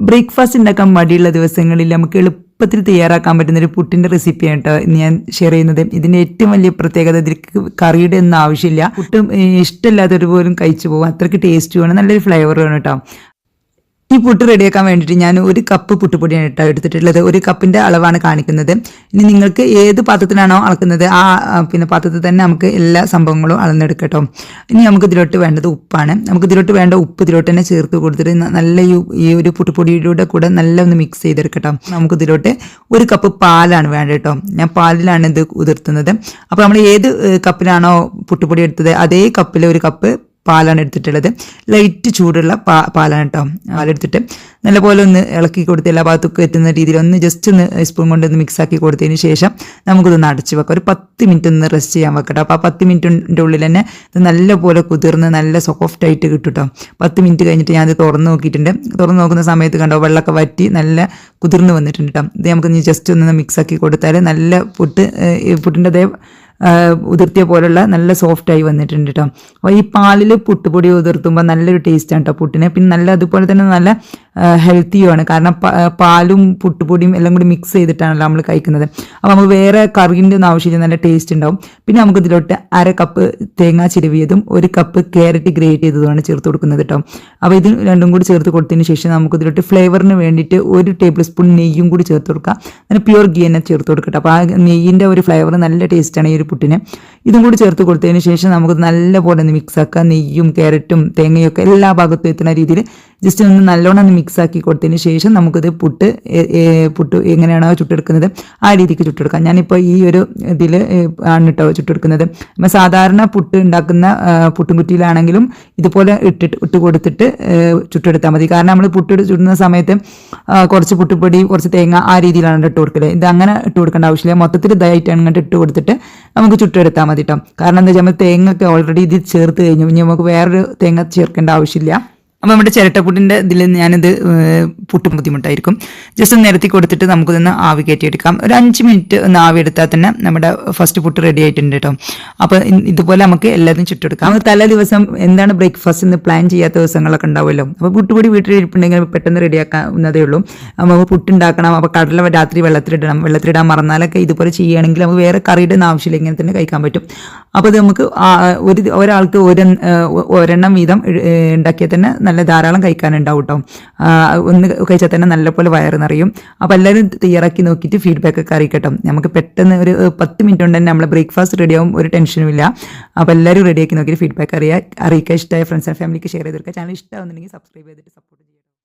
Breakfast ഉണ്ടാക്കാൻ മടിയുള്ള ദിവസങ്ങളിൽ നമുക്ക് എളുപ്പത്തിൽ തയ്യാറാക്കാൻ പറ്റുന്ന ഒരു പുട്ടിന്റെ റെസിപ്പിയാണ് കേട്ടോ ഞാൻ ഷെയർ ചെയ്യുന്നത്. ഇതിന്റെ ഏറ്റവും വലിയ പ്രത്യേകത ഇതിൽ കറിയുടെ ഒന്നും ആവശ്യമില്ല. പുട്ടും ഇഷ്ടമല്ലാത്തവർ പോലും കഴിച്ചു പോകും. അത്രയ്ക്ക് ടേസ്റ്റ് വേണം. നല്ലൊരു ഫ്ലേവർ വേണം കേട്ടോ. ഈ പുട്ട് റെഡിയാക്കാൻ വേണ്ടിയിട്ട് ഞാൻ ഒരു കപ്പ് പുട്ടുപൊടിയാണ് കേട്ടോ എടുത്തിട്ടുള്ളത്. ഒരു കപ്പിന്റെ അളവാണ് കാണിക്കുന്നത്. ഇനി നിങ്ങൾക്ക് ഏത് പാത്രത്തിലാണോ അളക്കുന്നത് ആ പിന്നെ പാത്രത്തിൽ തന്നെ നമുക്ക് എല്ലാ സംഭവങ്ങളും അളന്നെടുക്കട്ടോ. ഇനി നമുക്ക് ഇതിലോട്ട് വേണ്ടത് ഉപ്പാണ്. നമുക്ക് ഇതിലോട്ട് വേണ്ട ഉപ്പ് ഇതിലോട്ട് തന്നെ ചേർത്ത് കൊടുത്തിട്ട് നല്ല ഈ ഒരു പുട്ടുപൊടിയുടെ കൂടെ നല്ല ഒന്ന് മിക്സ് ചെയ്തെടുക്കട്ടോ. നമുക്ക് ഇതിലോട്ട് ഒരു കപ്പ് പാലാണ് വേണ്ടത് കേട്ടോ. ഞാൻ പാലിലാണ് ഇത് ഉതിർത്തുന്നത്. അപ്പോൾ നമ്മൾ ഏത് കപ്പിലാണോ പുട്ടുപൊടി എടുത്തത് അതേ കപ്പിൽ ഒരു കപ്പ് പാലാണ് എടുത്തിട്ടുള്ളത്. ലൈറ്റ് ചൂടുള്ള പാ പാലാണ് കേട്ടോ പാലെടുത്തിട്ട് നല്ലപോലെ ഒന്ന് ഇളക്കി കൊടുത്ത് എല്ലാ ഭാഗത്തൊക്കെ എത്തുന്ന രീതിയിൽ ഒന്ന് ജസ്റ്റ് ഒന്ന് സ്പൂൺ കൊണ്ട് ഒന്ന് മിക്സാക്കി കൊടുത്തതിന് ശേഷം നമുക്കിതൊന്ന് അടച്ച് വെക്കാം. ഒരു പത്ത് മിനിറ്റ് ഒന്ന് റെസ്റ്റ് ചെയ്യാൻ വെക്കട്ടോ അപ്പോൾ ആ പത്ത് മിനിറ്റിന്റെ ഉള്ളിൽ തന്നെ ഇത് നല്ലപോലെ കുതിർന്ന് നല്ല സോഫ്റ്റ് ആയിട്ട് കിട്ടും കേട്ടോ പത്ത് മിനിറ്റ് കഴിഞ്ഞിട്ട് ഞാനത് തുറന്ന് നോക്കിയിട്ടുണ്ട്. തുറന്ന് നോക്കുന്ന സമയത്ത് കണ്ടോ വെള്ളമൊക്കെ വറ്റി നല്ല കുതിർന്ന് വന്നിട്ടുണ്ട് കേട്ടോ ഇത് നമുക്ക് ജസ്റ്റ് ഒന്ന് മിക്സാക്കി കൊടുത്താൽ നല്ല പുട്ട് പുട്ടിന്റെ അതേ ഉതിർത്തിയ പോലുള്ള നല്ല സോഫ്റ്റ് ആയി വന്നിട്ടുണ്ട് കേട്ടോ അപ്പോൾ ഈ പാലിൽ പുട്ടുപൊടി ഉതിർത്തുമ്പോൾ നല്ലൊരു ടേസ്റ്റാണ് കേട്ടോ പുട്ടിന്. പിന്നെ നല്ല അതുപോലെ തന്നെ നല്ല ഹെൽത്തിയുമാണ് കാരണം പാലും പുട്ടുപൊടിയും എല്ലാം കൂടി മിക്സ് ചെയ്തിട്ടാണല്ലോ നമ്മൾ കഴിക്കുന്നത്. അപ്പോൾ നമുക്ക് വേറെ കറിന്റെ ഒന്നും ആവശ്യമില്ല. നല്ല ടേസ്റ്റ് ഉണ്ടാവും. പിന്നെ നമുക്ക് ഇതിലോട്ട് അര കപ്പ് തേങ്ങ ചിരവിയതും ഒരു കപ്പ് ക്യാരറ്റ് ഗ്രേറ്റ് ചെയ്തതുമാണ് ചേർത്ത് കൊടുക്കുന്നത് കേട്ടോ അപ്പോൾ ഇത് രണ്ടും കൂടി ചേർത്ത് കൊടുത്തതിന് ശേഷം നമുക്ക് ഇതിലോട്ട് ഫ്ലേവറിന് വേണ്ടിയിട്ട് ഒരു ടേബിൾ സ്പൂൺ നെയ്യും കൂടി ചേർത്ത് കൊടുക്കുക അങ്ങനെ പ്യുവർ ഗീ തന്നെ ചേർത്ത് കൊടുക്കട്ടെ. അപ്പോൾ ആ നെയ്യിന്റെ ഒരു ഫ്ലേവർ നല്ല ടേസ്റ്റാണ് ഈ ഒരു പുട്ടിന് ഇതും കൂടി ചേർത്ത് കൊടുത്തതിന് ശേഷം നമുക്ക് നല്ലപോലെ ഒന്ന് മിക്സ് ആക്കാം. നെയ്യും കാരറ്റും തേങ്ങയും ഒക്കെ എല്ലാ ഭാഗത്തും എത്തുന്ന രീതിയിൽ ജസ്റ്റ് ഒന്ന് നല്ലോണം ഒന്ന് മിക്സ് ആക്കി കൊടുത്തതിന് ശേഷം നമുക്കിത് പുട്ട് പുട്ട് എങ്ങനെയാണോ ചുട്ടെടുക്കുന്നത് ആ രീതിക്ക് ചുട്ടെടുക്കാം. ഞാനിപ്പോൾ ഈ ഒരു ഇതിൽ ആണ് കേട്ടോ ചുട്ടെടുക്കുന്നത്. അപ്പം സാധാരണ പുട്ട് ഉണ്ടാക്കുന്ന പുട്ടുംകുറ്റിയിലാണെങ്കിലും ഇതുപോലെ ഇട്ടിട്ട് ഇട്ട് കൊടുത്തിട്ട് ചുട്ടെടുത്താൽ മതി. കാരണം നമ്മൾ പുട്ട് ചുടുന്ന സമയത്ത് കുറച്ച് പുട്ടുപൊടി കുറച്ച് തേങ്ങ ആ രീതിയിലാണ് ഇട്ട് കൊടുക്കൽ. ഇത് അങ്ങനെ ഇട്ട് കൊടുക്കേണ്ട ആവശ്യമില്ല. മൊത്തത്തിൽ ഇതായിട്ട് അങ്ങോട്ട് ഇട്ട് കൊടുത്തിട്ട് നമുക്ക് ചുട്ടെടുത്താൽ മതി കേട്ടോ കാരണം എന്താ വെച്ചാൽ തേങ്ങ ഒക്കെ ഓൾറെഡി ഇത് ചേർത്ത് കഴിഞ്ഞു. ഇനി നമുക്ക് വേറൊരു തേങ്ങ ചേർക്കേണ്ട ആവശ്യമില്ല. അപ്പോൾ നമ്മുടെ ചിരട്ടപ്പുട്ടിന്റെ ഇതിൽ ഞാനിത് പുട്ടും ബുദ്ധിമുട്ടായിരിക്കും. ജസ്റ്റ് ഒന്ന് നിരത്തി കൊടുത്തിട്ട് നമുക്കിതൊന്ന് ആവി കയറ്റിയെടുക്കാം. ഒരു അഞ്ച് മിനിറ്റ് ഒന്ന് ആവി എടുത്താൽ തന്നെ നമ്മുടെ ഫസ്റ്റ് പുട്ട് റെഡി ആയിട്ടുണ്ട് കേട്ടോ. അപ്പോൾ ഇതുപോലെ നമുക്ക് എല്ലാതും ചുറ്റെടുക്കാം നമുക്ക് തലേ ദിവസം എന്താണ് ബ്രേക്ക്ഫാസ്റ്റ് എന്ന് പ്ലാൻ ചെയ്യാത്ത ദിവസങ്ങളൊക്കെ ഉണ്ടാവുമല്ലോ. അപ്പോൾ പുട്ടുപൊടി വീട്ടിൽ ഇരിപ്പുണ്ടെങ്കിൽ പെട്ടെന്ന് റെഡിയാക്കാവുന്നതേ ഉള്ളൂ. നമുക്ക് പുട്ടുണ്ടാക്കണം അപ്പോൾ കടല രാത്രി വെള്ളത്തിലിടണം. വെള്ളത്തിലിടാൻ മറന്നാലൊക്കെ ഇതുപോലെ ചെയ്യുകയാണെങ്കിൽ നമുക്ക് വേറെ കറിയുടെ ആവശ്യമില്ല. ഇങ്ങനെ തന്നെ കഴിക്കാൻ പറ്റും. അപ്പോൾ ഇത് നമുക്ക് ഒരു ഒരാൾക്ക് ഒരു ഒരെണ്ണം വീതം ഉണ്ടാക്കിയാൽ തന്നെ നല്ല ധാരാളം കഴിക്കാനുണ്ടാവും കേട്ടോ ഒന്ന് കഴിച്ചാൽ തന്നെ നല്ലപോലെ വയറ് നിറയും. അപ്പോൾ എല്ലാവരും തയ്യാറാക്കി നോക്കിയിട്ട് ഫീഡ്ബാക്ക് ഒക്കെ അറിയിക്കട്ടോ. നമുക്ക് പെട്ടെന്ന് ഒരു പത്ത് മിനിറ്റ് കൊണ്ട് തന്നെ നമ്മളെ ബ്രേക്ക്ഫാസ്റ്റ് റെഡിയാവും ഒരു ടെൻഷനും ഇല്ല. അപ്പോൾ എല്ലാവരും റെഡിയാക്കി നോക്കിയിട്ട് ഫീഡ്ബാക്ക് അറിയാം അറിയിക്കുക. ഇഷ്ടമായ ഫ്രണ്ട്സ് ആൻഡ് ഫാമിലിക്ക് ഷെയർ ചെയ്തെടുക്കുക ചാനൽ ഇഷ്ടമാവുന്നുണ്ടെങ്കിൽ സബ്സ്ക്രൈബ് ചെയ്തിട്ട് സപ്പോർട്ട് ചെയ്യുക